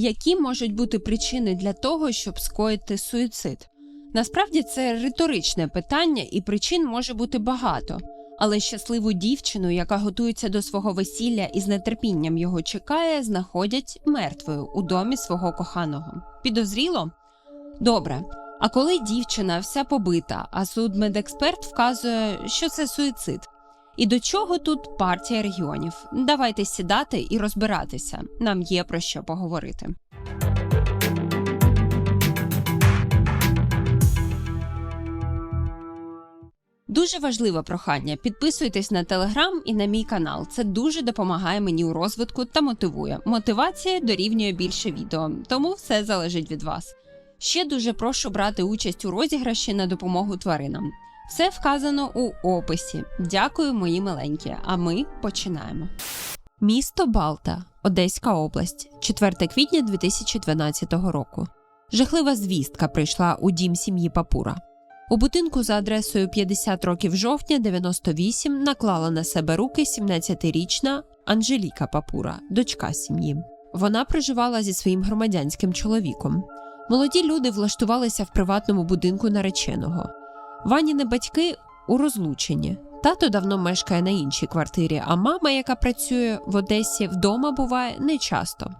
Які можуть бути причини для того, щоб скоїти суїцид? Насправді це риторичне питання, і причин може бути багато. Але щасливу дівчину, яка готується до свого весілля і з нетерпінням його чекає, знаходять мертвою у домі свого коханого. Підозріло? Добре. А коли дівчина вся побита, а судмедексперт вказує, що це суїцид. І до чого тут партія регіонів? Давайте сідати і розбиратися. Нам є про що поговорити. Дуже важливе прохання. Підписуйтесь на телеграм і на мій канал. Це дуже допомагає мені у розвитку та мотивує. Мотивація дорівнює більше відео, тому все залежить від вас. Ще дуже прошу брати участь у розіграші на допомогу тваринам. Все вказано у описі. Дякую, мої миленькі. А ми починаємо. Місто Балта, Одеська область, 4 квітня 2012 року. Жахлива звістка прийшла у дім сім'ї Папура. У будинку за адресою 50 років жовтня 98 наклала на себе руки 17-річна Анжеліка Папура, дочка сім'ї. Вона проживала зі своїм громадянським чоловіком. Молоді люди влаштувалися в приватному будинку нареченого. Ваніни батьки у розлученні. Тато давно мешкає на іншій квартирі, а мама, яка працює в Одесі, вдома буває нечасто.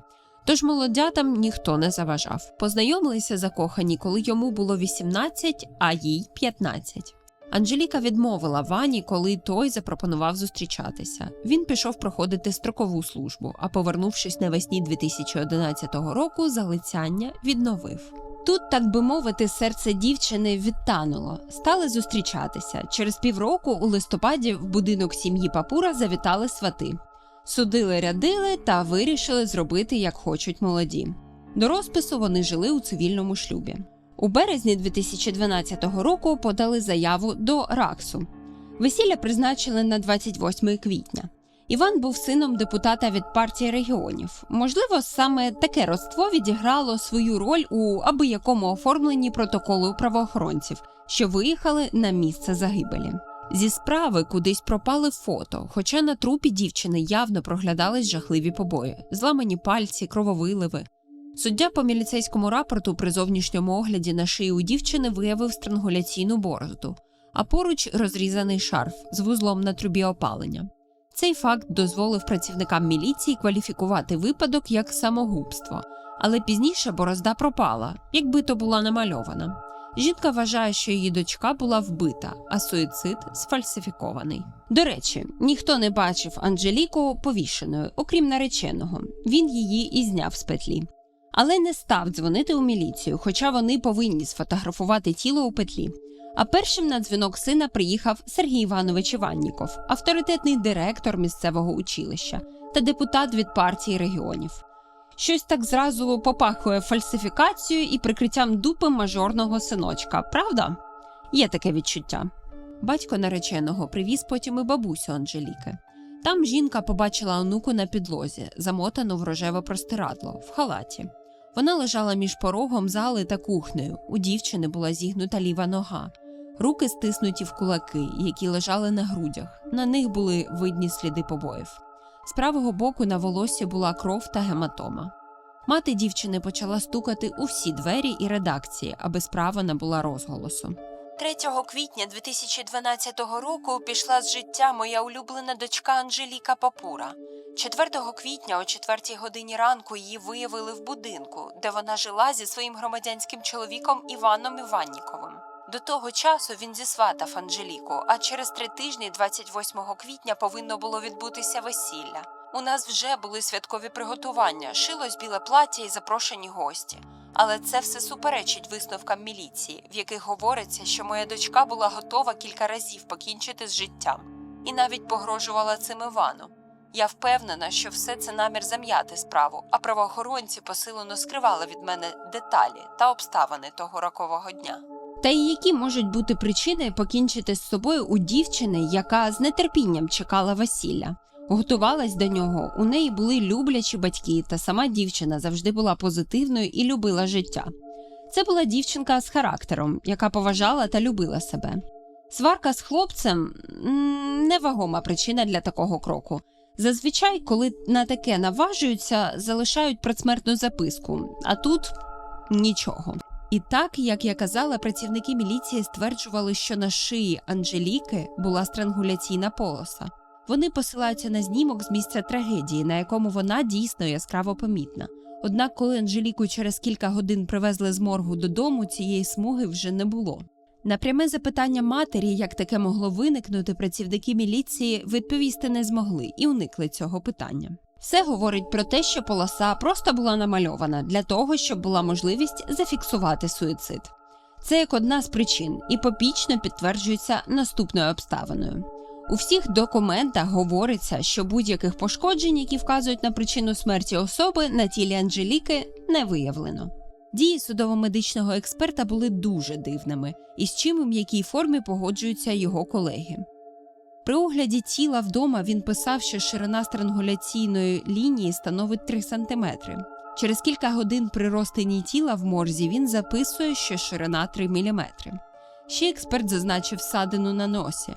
Тож молодятам ніхто не заважав. Познайомилися закохані, коли йому було 18, а їй 15. Анжеліка відмовила Вані, коли той запропонував зустрічатися. Він пішов проходити строкову службу, а повернувшись навесні 2011 року, залицяння відновив. Тут, так би мовити, серце дівчини відтануло. Стали зустрічатися. Через півроку у листопаді в будинок сім'ї Папура завітали свати. Судили рядили та вирішили зробити, як хочуть молоді. До розпису вони жили у цивільному шлюбі. У березні 2012 року подали заяву до РАКСу. Весілля призначили на 28 квітня. Іван був сином депутата від партії регіонів. Можливо, саме таке родство відіграло свою роль у аби якому оформленні протоколу правоохоронців, що виїхали на місце загибелі. Зі справи кудись пропали фото, хоча на трупі дівчини явно проглядались жахливі побої, зламані пальці, крововиливи. Суддя по міліцейському рапорту при зовнішньому огляді на шиї у дівчини виявив странгуляційну борозду, а поруч розрізаний шарф з вузлом на трубі опалення. Цей факт дозволив працівникам міліції кваліфікувати випадок як самогубство, але пізніше борозда пропала, якби то була намальована. Жінка вважає, що її дочка була вбита, а суїцид сфальсифікований. До речі, ніхто не бачив Анжеліку повішеною, окрім нареченого. Він її і зняв з петлі. Але не став дзвонити у міліцію, хоча вони повинні сфотографувати тіло у петлі. А першим на дзвінок сина приїхав Сергій Іванович Іванніков, авторитетний директор місцевого училища та депутат від партії регіонів. Щось так зразу попахує фальсифікацією і прикриттям дупи мажорного синочка, правда? Є таке відчуття. Батько нареченого привіз потім і бабусю Анжеліки. Там жінка побачила онуку на підлозі, замотану в рожеве простирадло, в халаті. Вона лежала між порогом зали та кухнею. У дівчини була зігнута ліва нога, руки стиснуті в кулаки, які лежали на грудях. На них були видні сліди побоїв. З правого боку на волосі була кров та гематома. Мати дівчини почала стукати у всі двері і редакції, аби справа набула розголосу. 3 квітня 2012 року пішла з життя моя улюблена дочка Анжеліка Папура. 4 квітня о 4 годині ранку її виявили в будинку, де вона жила зі своїм громадянським чоловіком Іваном Іванніковим. До того часу він зісватав Анжеліку, а через три тижні, 28 квітня, повинно було відбутися весілля. У нас вже були святкові приготування, шилось біле плаття і запрошені гості. Але це все суперечить висновкам міліції, в яких говориться, що моя дочка була готова кілька разів покінчити з життям і навіть погрожувала цим Івану. Я впевнена, що все це намір зам'яти справу, а правоохоронці посилено скривали від мене деталі та обставини того рокового дня. Та й які можуть бути причини покінчити з собою у дівчини, яка з нетерпінням чекала весілля? Готувалась до нього, у неї були люблячі батьки, та сама дівчина завжди була позитивною і любила життя. Це була дівчинка з характером, яка поважала та любила себе. Сварка з хлопцем невагома причина для такого кроку. Зазвичай, коли на таке наважуються, залишають предсмертну записку, а тут нічого. І так, як я казала, працівники міліції стверджували, що на шиї Анжеліки була странгуляційна полоса. Вони посилаються на знімок з місця трагедії, на якому вона дійсно яскраво помітна. Однак, коли Анжеліку через кілька годин привезли з моргу додому, цієї смуги вже не було. На пряме запитання матері, як таке могло виникнути, працівники міліції відповісти не змогли і уникли цього питання. Все говорить про те, що полоса просто була намальована для того, щоб була можливість зафіксувати суїцид. Це як одна з причин і попічно підтверджується наступною обставиною. У всіх документах говориться, що будь-яких пошкоджень, які вказують на причину смерті особи, на тілі Анжеліки не виявлено. Дії судово-медичного експерта були дуже дивними, і з чим і в якій формі погоджуються його колеги. При огляді тіла вдома він писав, що ширина странгуляційної лінії становить 3 см. Через кілька годин при розтині тіла в морзі він записує, що ширина 3 мм. Ще експерт зазначив садину на носі.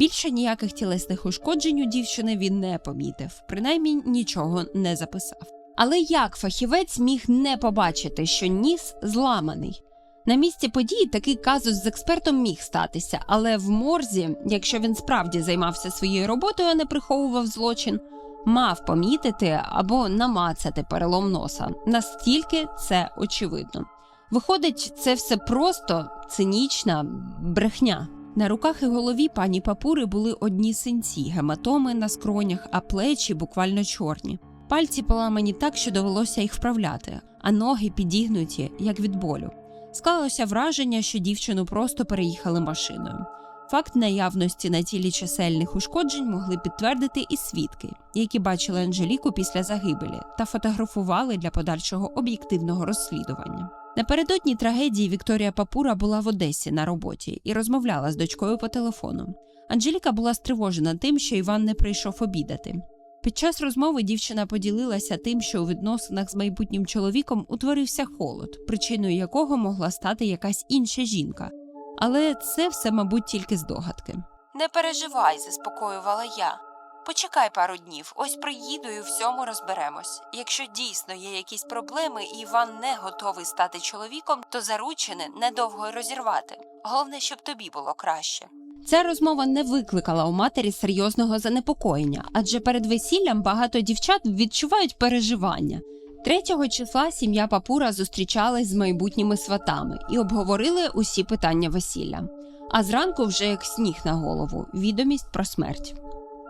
Більше ніяких тілесних ушкоджень у дівчини він не помітив, принаймні нічого не записав. Але як фахівець міг не побачити, що ніс зламаний? На місці події такий казус з експертом міг статися, але в морзі, якщо він справді займався своєю роботою, а не приховував злочин, мав помітити або намацати перелом носа. Настільки це очевидно. Виходить, це все просто цинічна брехня. На руках і голові пані папури були одні синці, гематоми на скронях, а плечі буквально чорні. Пальці поламані так, що довелося їх вправляти, а ноги підігнуті, як від болю. Склалося враження, що дівчину просто переїхали машиною. Факт наявності на тілі чисельних ушкоджень могли підтвердити і свідки, які бачили Анжеліку після загибелі та фотографували для подальшого об'єктивного розслідування. Напередодні трагедії Вікторія Папура була в Одесі на роботі і розмовляла з дочкою по телефону. Анжеліка була стривожена тим, що Іван не прийшов обідати. Під час розмови дівчина поділилася тим, що у відносинах з майбутнім чоловіком утворився холод, причиною якого могла стати якась інша жінка. Але це все, мабуть, тільки здогадки. Не переживай, заспокоювала я. Почекай пару днів, ось приїду і у всьому розберемось. Якщо дійсно є якісь проблеми і Іван не готовий стати чоловіком, то заручене недовго й розірвати. Головне, щоб тобі було краще. Ця розмова не викликала у матері серйозного занепокоєння, адже перед весіллям багато дівчат відчувають переживання. 3 числа сім'я Папура зустрічалась з майбутніми сватами і обговорили усі питання весілля. А зранку, вже як сніг на голову, відомість про смерть.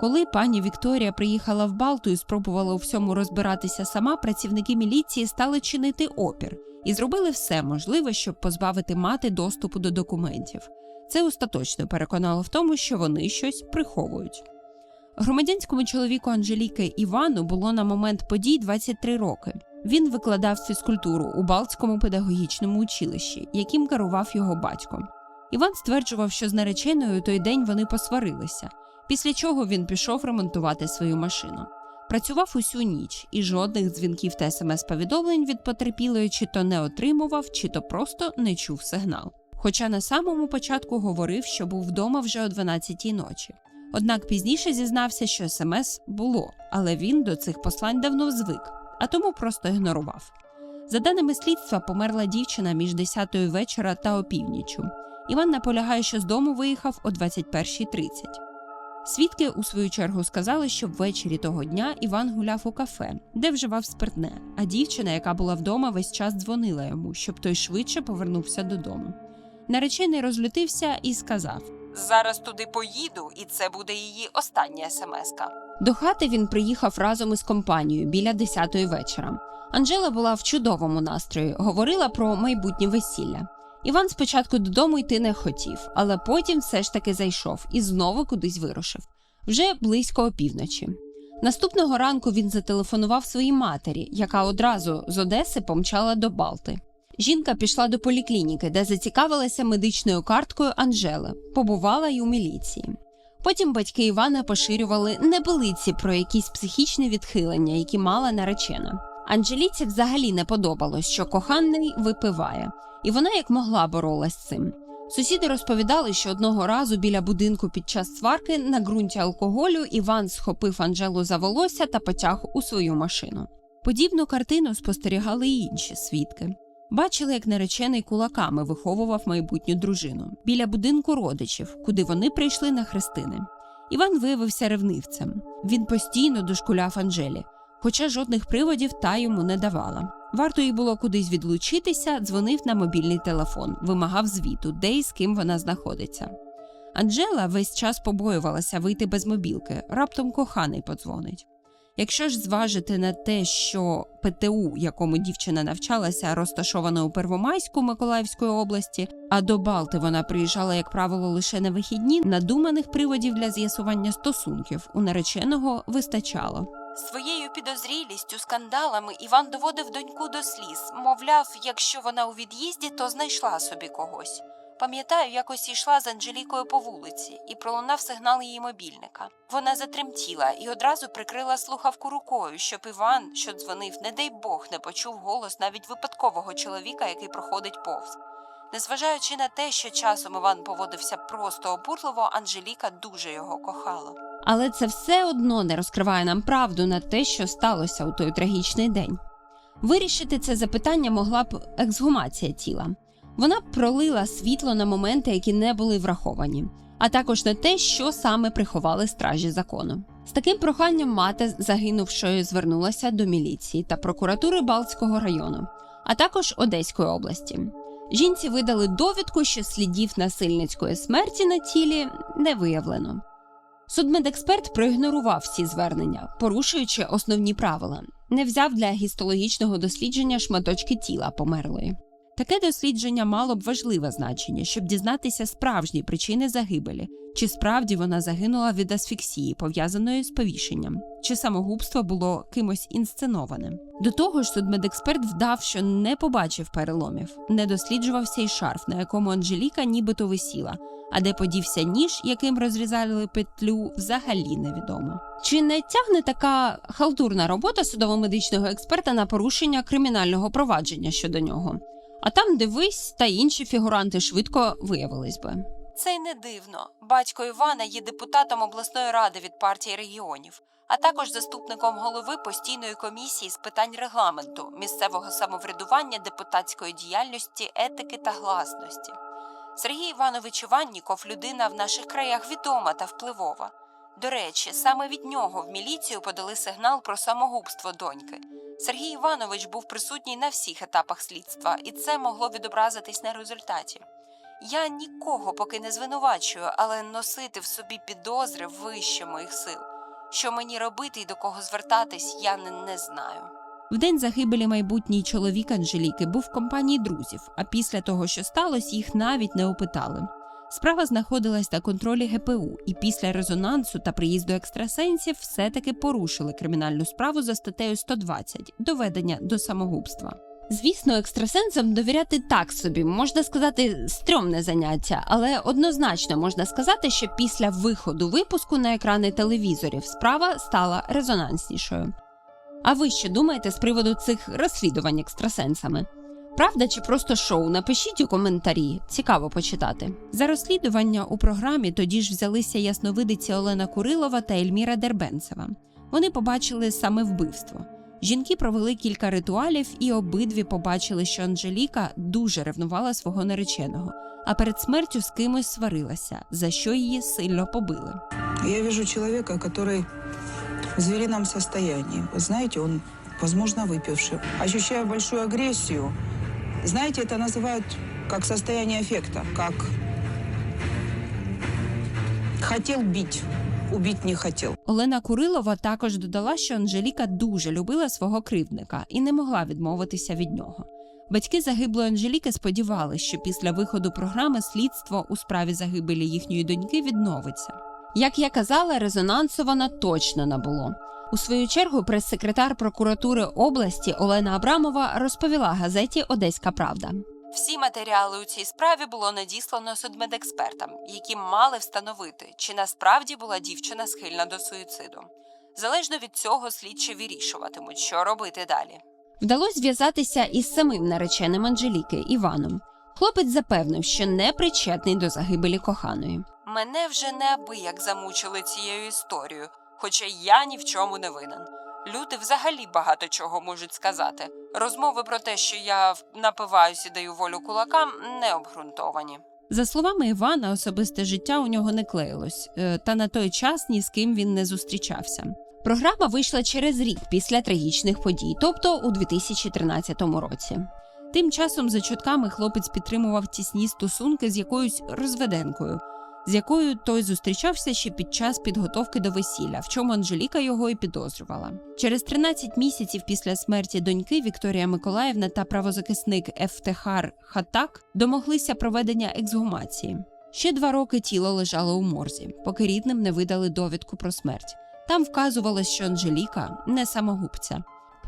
Коли пані Вікторія приїхала в Балту і спробувала у всьому розбиратися сама, працівники міліції стали чинити опір і зробили все можливе, щоб позбавити мати доступу до документів. Це остаточно переконало в тому, що вони щось приховують. Громадянському чоловіку Анжеліки Івану було на момент подій 23 роки. Він викладав фізкультуру у Балтському педагогічному училищі, яким керував його батько. Іван стверджував, що з нареченою той день вони посварилися, після чого він пішов ремонтувати свою машину. Працював усю ніч і жодних дзвінків та смс-повідомлень від потерпілої чи то не отримував, чи то просто не чув сигнал. Хоча на самому початку говорив, що був вдома вже о 12-й ночі. Однак пізніше зізнався, що смс було, але він до цих послань давно звик, а тому просто ігнорував. За даними слідства, померла дівчина між 10 вечора та опівнічю. Іван наполягає, що з дому виїхав о 21.30. Свідки у свою чергу сказали, що ввечері того дня Іван гуляв у кафе, де вживав спиртне, а дівчина, яка була вдома, весь час дзвонила йому, щоб той швидше повернувся додому. Наречений розлютився і сказав: Зараз туди поїду, і це буде її остання смска. До хати він приїхав разом із компанією біля 10-ї вечора. Анжела була в чудовому настрої, говорила про майбутнє весілля. Іван спочатку додому йти не хотів, але потім все ж таки зайшов і знову кудись вирушив вже близько опівночі. Наступного ранку він зателефонував своїй матері, яка одразу з Одеси помчала до Балти. Жінка пішла до поліклініки, де зацікавилася медичною карткою Анжели, побувала й у міліції. Потім батьки Івана поширювали небелиці про якісь психічні відхилення, які мала наречена. Анжеліці взагалі не подобалось, що коханий випиває, і вона як могла боролась з цим. Сусіди розповідали, що одного разу біля будинку під час сварки на ґрунті алкоголю Іван схопив Анжелу за волосся та потяг у свою машину. Подібну картину спостерігали й інші свідки. Бачили, як наречений кулаками виховував майбутню дружину біля будинку родичів, куди вони прийшли на хрестини. Іван виявився ревнивцем. Він постійно дошкуляв Анжелі, хоча жодних приводів та йому не давала. Варто їй було кудись відлучитися, дзвонив на мобільний телефон, вимагав звіту, де і з ким вона знаходиться. Анжела весь час побоювалася вийти без мобілки, раптом коханий подзвонить. Якщо ж зважити на те, що ПТУ, якому дівчина навчалася, розташовано у Первомайську Миколаївської області, а до Балти вона приїжджала, як правило, лише на вихідні, надуманих приводів для з'ясування стосунків у нареченого вистачало. Своєю підозрілістю, скандалами Іван доводив доньку до сліз. Мовляв, якщо вона у від'їзді, то знайшла собі когось. Пам'ятаю, якось йшла з Анжелікою по вулиці і пролунав сигнал її мобільника. Вона затремтіла і одразу прикрила слухавку рукою, щоб Іван, що дзвонив, не дай Бог, не почув голос навіть випадкового чоловіка, який проходить повз. Незважаючи на те, що часом Іван поводився просто обурливо, Анжеліка дуже його кохала. Але це все одно не розкриває нам правду на те, що сталося у той трагічний день. Вирішити це запитання могла б ексгумація тіла. Вона пролила світло на моменти, які не були враховані, а також на те, що саме приховали стражі закону. З таким проханням мати загинувшої звернулася до міліції та прокуратури Балтського району, а також Одеської області. Жінці видали довідку, що слідів насильницької смерті на тілі не виявлено. Судмедексперт проігнорував всі звернення, порушуючи основні правила, не взяв для гістологічного дослідження шматочки тіла померлої. Таке дослідження мало б важливе значення, щоб дізнатися справжні причини загибелі, чи справді вона загинула від асфіксії, пов'язаної з повішенням, чи самогубство було кимось інсценованим. До того ж, судмедексперт вдав, що не побачив переломів, не досліджувався й шарф, на якому Анжеліка нібито висіла, а де подівся ніж, яким розрізали петлю, взагалі невідомо. Чи не тягне така халтурна робота судово-медичного експерта на порушення кримінального провадження щодо нього? А там дивись, та інші фігуранти швидко виявились би. Це й не дивно. Батько Івана є депутатом обласної ради від партії регіонів, а також заступником голови постійної комісії з питань регламенту, місцевого самоврядування, депутатської діяльності, етики та гласності. Сергій Іванович Іванніков людина в наших краях відома та впливова. До речі, саме від нього в міліцію подали сигнал про самогубство доньки. Сергій Іванович був присутній на всіх етапах слідства, і це могло відобразитись на результаті. Я нікого поки не звинувачую, але носити в собі підозри вище моїх сил. Що мені робити і до кого звертатись, я не, не знаю. В день загибелі майбутній чоловік Анжеліки був в компанії друзів, а після того, що сталося, їх навіть не опитали. Справа знаходилась на контролі ГПУ, і після резонансу та приїзду екстрасенсів все-таки порушили кримінальну справу за статтею 120 доведення до самогубства. Звісно, екстрасенсам довіряти так собі, можна сказати, стрьомне заняття, але однозначно можна сказати, що після виходу випуску на екрани телевізорів справа стала резонанснішою. А ви що думаєте з приводу цих розслідувань екстрасенсами? Правда чи просто шоу? Напишіть у коментарі, цікаво почитати. За розслідування у програмі тоді ж взялися ясновидиці Олена Курилова та Ельміра Дербенцева. Вони побачили саме вбивство. Жінки провели кілька ритуалів, і обидві побачили, що Анжеліка дуже ревнувала свого нареченого, а перед смертю з кимось сварилася, за що її сильно побили. Я вижу человека, который в зверином состоянии. Вы знаете, он, возможно, выпивший. Ощущаю большую агрессию. Знаете, это называют как состояние аффекта, как хотел бить, убить не хотел. Олена Курилова також додала, що Анжеліка дуже любила свого кривдника і не могла відмовитися від нього. Батьки загиблої Анжеліки сподівалися, що після виходу програми слідство у справі загибелі їхньої доньки відновиться. Як я казала, резонансу вона точно набуло. У свою чергу прес-секретар прокуратури області Олена Абрамова розповіла газеті Одеська Правда. Всі матеріали у цій справі було надіслано судмедекспертам, які мали встановити, чи насправді була дівчина схильна до суїциду. Залежно від цього, слідчі вирішуватимуть, що робити далі. Вдалося зв'язатися із самим нареченим Анжеліки Іваном. Хлопець запевнив, що не причетний до загибелі коханої. Мене вже неабияк замучили цією історією, хоча я ні в чому не винен. Люди взагалі багато чого можуть сказати. Розмови про те, що я напиваюся і даю волю кулакам, не обґрунтовані. За словами Івана, особисте життя у нього не клеїлось, е, та на той час ні з ким він не зустрічався. Програма вийшла через рік після трагічних подій, тобто у 2013 році. Тим часом, за чутками, хлопець підтримував тісні стосунки з якоюсь розведенкою, з якою той зустрічався ще під час підготовки до весілля, в чому Анжеліка його і підозрювала. Через 13 місяців після смерті доньки Вікторія Миколаївна та правозахисник Ефтехар Хатак домоглися проведення ексгумації. Ще два роки тіло лежало у морзі, поки рідним не видали довідку про смерть. Там вказувалось, що Анжеліка не самогубця.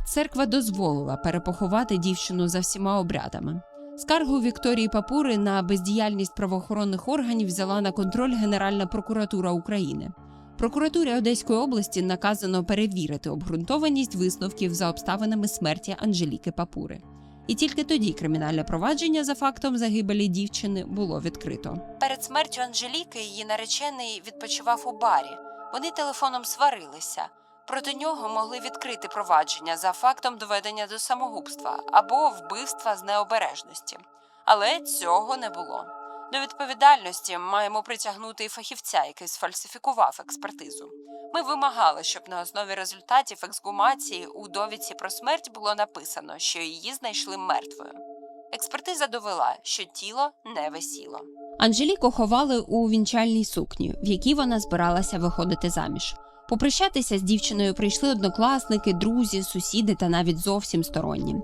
Церква дозволила перепоховати дівчину за всіма обрядами. Скаргу Вікторії Папури на бездіяльність правоохоронних органів взяла на контроль Генеральна прокуратура України. Прокуратурі Одеської області наказано перевірити обґрунтованість висновків за обставинами смерті Анжеліки Папури. І тільки тоді кримінальне провадження за фактом загибелі дівчини було відкрито. Перед смертю Анжеліки її наречений відпочивав у барі. Вони телефоном сварилися. Проти нього могли відкрити провадження за фактом доведення до самогубства або вбивства з необережності. Але цього не було. До відповідальності маємо притягнути фахівця, який сфальсифікував експертизу. Ми вимагали, щоб на основі результатів ексгумації у довідці про смерть було написано, що її знайшли мертвою. Експертиза довела, що тіло не висіло. Анжеліку ховали у вінчальній сукні, в якій вона збиралася виходити заміж. Попрощатися з дівчиною прийшли однокласники, друзі, сусіди та навіть зовсім сторонні.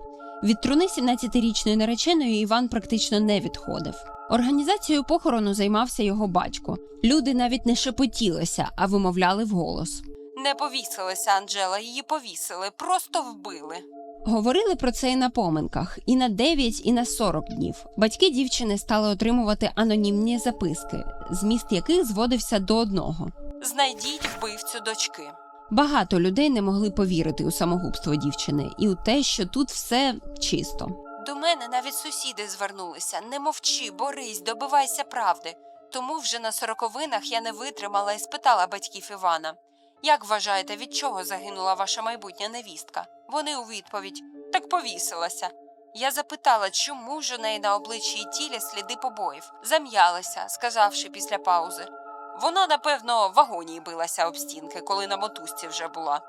Від труни 17-річної нареченої Іван практично не відходив. Організацією похорону займався його батько. Люди навіть не шепотілися, а вимовляли вголос. Не повісилася Анджела, її повісили, просто вбили. Говорили про це і на поминках, і на 9, і на 40 днів. Батьки дівчини стали отримувати анонімні записки, зміст яких зводився до одного: Знайдіть вбивцю дочки. Багато людей не могли повірити у самогубство дівчини і у те, що тут все чисто. До мене навіть сусіди звернулися: не мовчи, борись, добивайся правди. Тому вже на сороковинах я не витримала і спитала батьків Івана. Як вважаєте, від чого загинула ваша майбутня невістка? Вони у відповідь так повісилася. Я запитала, чому ж у неї на обличчі і тілі сліди побоїв, зам'ялася, сказавши після паузи. Вона, напевно, в агонії билася об стінки, коли на мотузці вже була.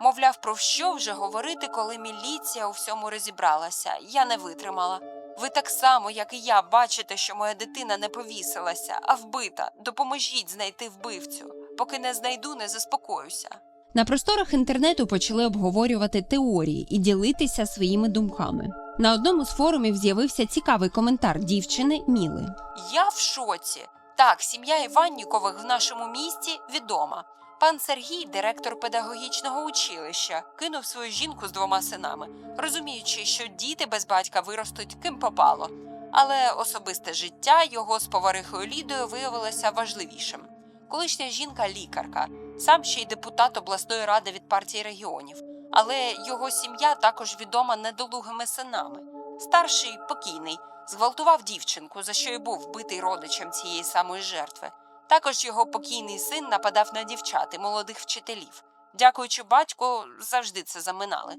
Мовляв, про що вже говорити, коли міліція у всьому розібралася. Я не витримала. Ви так само, як і я, бачите, що моя дитина не повісилася, а вбита. Допоможіть знайти вбивцю. Поки не знайду, не заспокоюся. На просторах інтернету почали обговорювати теорії і ділитися своїми думками. На одному з форумів з'явився цікавий коментар дівчини Міли. Я в шоці. Так, сім'я Іваннікових в нашому місті відома. Пан Сергій, директор педагогічного училища, кинув свою жінку з двома синами, розуміючи, що діти без батька виростуть ким попало. Але особисте життя його з поварихою Лідою виявилося важливішим. Колишня жінка лікарка, сам ще й депутат обласної ради від партії регіонів. Але його сім'я також відома недолугими синами. Старший покійний зґвалтував дівчинку, за що й був вбитий родичем цієї самої жертви. Також його покійний син нападав на дівчат і молодих вчителів. Дякуючи батьку, завжди це заминали.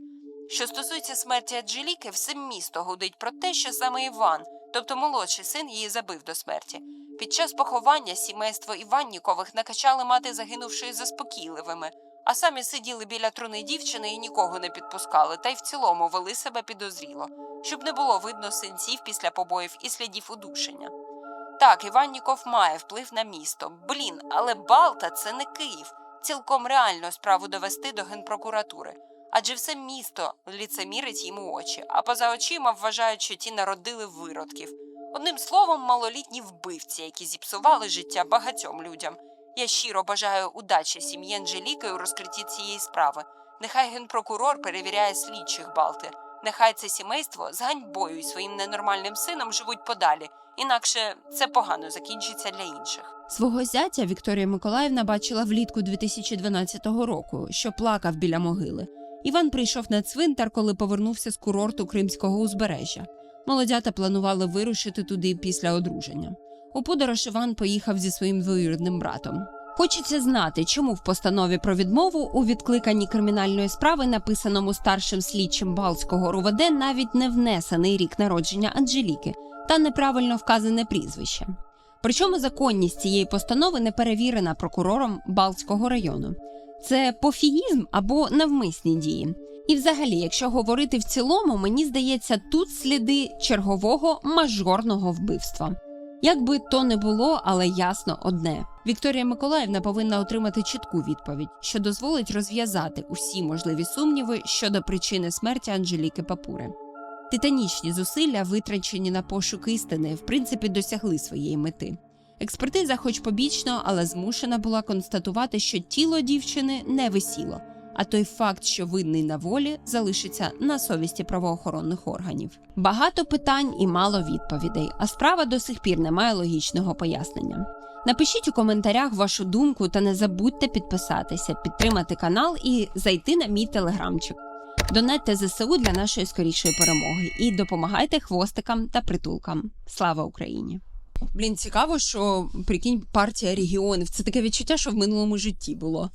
Що стосується смерті Аджеліки, все місто гудить про те, що саме Іван, тобто молодший син, її забив до смерті. Під час поховання сімейство Іваннікових накачали мати загинувшої заспокійливими, а самі сиділи біля труни дівчини і нікого не підпускали, та й в цілому вели себе підозріло, щоб не було видно синців після побоїв і слідів удушення. Так, Іванніков має вплив на місто. Блін, але Балта це не Київ. Цілком реально справу довести до генпрокуратури. Адже все місто ліцемірить їм у очі, а поза очима вважають, що ті народили виродків. Одним словом, малолітні вбивці, які зіпсували життя багатьом людям. Я щиро бажаю удачі сім'ї Анжеліки у розкритті цієї справи. Нехай генпрокурор перевіряє слідчих Балти. Нехай це сімейство з ганьбою і своїм ненормальним сином живуть подалі, інакше це погано закінчиться для інших. Свого зятя Вікторія Миколаївна бачила влітку 2012 року, що плакав біля могили. Іван прийшов на цвинтар, коли повернувся з курорту Кримського узбережжя. Молодята планували вирушити туди після одруження. У подорож Іван поїхав зі своїм двоюрідним братом. Хочеться знати, чому в постанові про відмову у відкликанні кримінальної справи, написаному старшим слідчим Балтського РУВД, навіть не внесений рік народження Анжеліки та неправильно вказане прізвище. Причому законність цієї постанови не перевірена прокурором Балтського району. Це пофігізм або навмисні дії. І, взагалі, якщо говорити в цілому, мені здається, тут сліди чергового мажорного вбивства. Як би то не було, але ясно одне: Вікторія Миколаївна повинна отримати чітку відповідь, що дозволить розв'язати усі можливі сумніви щодо причини смерті Анжеліки Папури. Титанічні зусилля, витрачені на пошук істини, в принципі, досягли своєї мети. Експертиза, хоч побічно, але змушена була констатувати, що тіло дівчини не висіло, а той факт, що винний на волі, залишиться на совісті правоохоронних органів. Багато питань і мало відповідей, а справа до сих пір не має логічного пояснення. Напишіть у коментарях вашу думку та не забудьте підписатися, підтримати канал і зайти на мій телеграмчик. Донатьте ЗСУ для нашої скорішої перемоги і допомагайте хвостикам та притулкам. Слава Україні! Блін, цікаво, що прикинь партія регіонів. Це таке відчуття, що в минулому житті було.